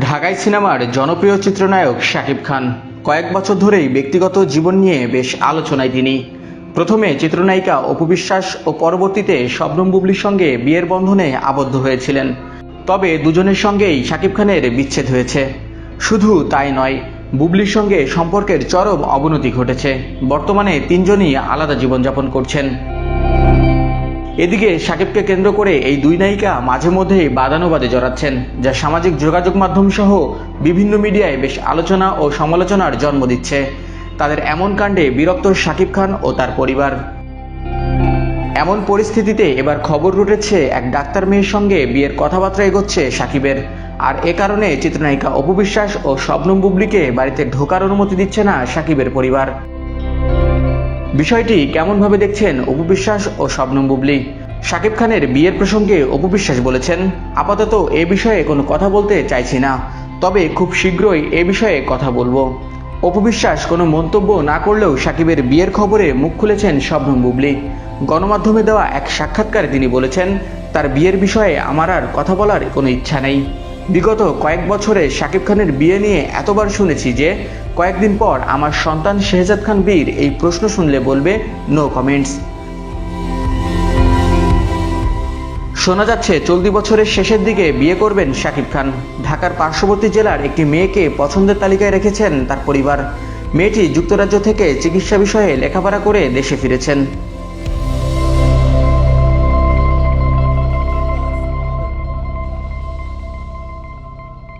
ঢাকাই সিনেমার জনপ্রিয় চিত্রনায়ক শাকিব খান। কয়েক বছর ধরেই ব্যক্তিগত জীবন নিয়ে বেশ আলোচনায় তিনি। প্রথমে চিত্রনায়িকা অপু বিশ্বাস ও পরবর্তীতে শবনম বুবলির সঙ্গে বিয়ের বন্ধনে আবদ্ধ হয়েছিলেন। তবে দুজনের সঙ্গেই শাকিব খানের বিচ্ছেদ হয়েছে। শুধু তাই নয়, বুবলির সঙ্গে সম্পর্কের চরম অবনতি ঘটেছে। বর্তমানে তিনজনই আলাদা জীবনযাপন করছেন। এদিকে সাকিবকে কেন্দ্র করে এই দুই নায়িকা মাঝে মধ্যেই বাদানুবাদে জড়াচ্ছেন, যা সামাজিক যোগাযোগ মাধ্যম সহ বিভিন্ন মিডিয়ায় বেশ আলোচনা ও সমালোচনার জন্ম দিচ্ছে। তাদের এমন কাণ্ডে বিরক্ত সাকিব খান ও তার পরিবার। এমন পরিস্থিতিতে এবার খবর উঠেছে এক ডাক্তার মেয়ের সঙ্গে বিয়ের কথাবার্তা এগোচ্ছে সাকিবের। আর এ কারণে চিত্রনায়িকা অপু বিশ্বাস ও শবনম বুবলিকে বাড়িতে ঢোকার অনুমতি দিচ্ছে না সাকিবের পরিবার। বিষয়টি কেমনভাবে দেখছেন অপু বিশ্বাস ও শবনম বুবলি? শাকিব খানের বিয়ের প্রসঙ্গে অপু বিশ্বাস বলেছেন, আপাতত এ বিষয়ে কোনো কথা বলতে চাইছি না, তবে খুব শীঘ্রই এ বিষয়ে কথা বলব। অপু বিশ্বাস কোনো মন্তব্য না করলেও সাকিবের বিয়ের খবরে মুখ খুলেছেন শবনম বুবলি। গণমাধ্যমে দেওয়া এক সাক্ষাৎকারে তিনি বলেছেন, তার বিয়ের বিষয়ে আমার আর কথা বলার কোনো ইচ্ছা নেই। বিগত কয়েক বছরে শাকিব খানের বিয়ে নিয়ে এতবার শুনেছি যে কয়েকদিন পর আমার সন্তান শেহজাদ খান বীর এই প্রশ্ন শুনলে বলবে নো কমেন্টস শোনা যাচ্ছে, চলতি বছরের শেষের দিকে বিয়ে করবেন শাকিব খান। ঢাকার পার্শ্ববর্তী জেলার একটি মেয়েকে পছন্দের তালিকায় রেখেছেন তার পরিবার। মেয়েটি যুক্তরাজ্য থেকে চিকিৎসা বিষয়ে লেখাপড়া করে দেশে ফিরেছেন।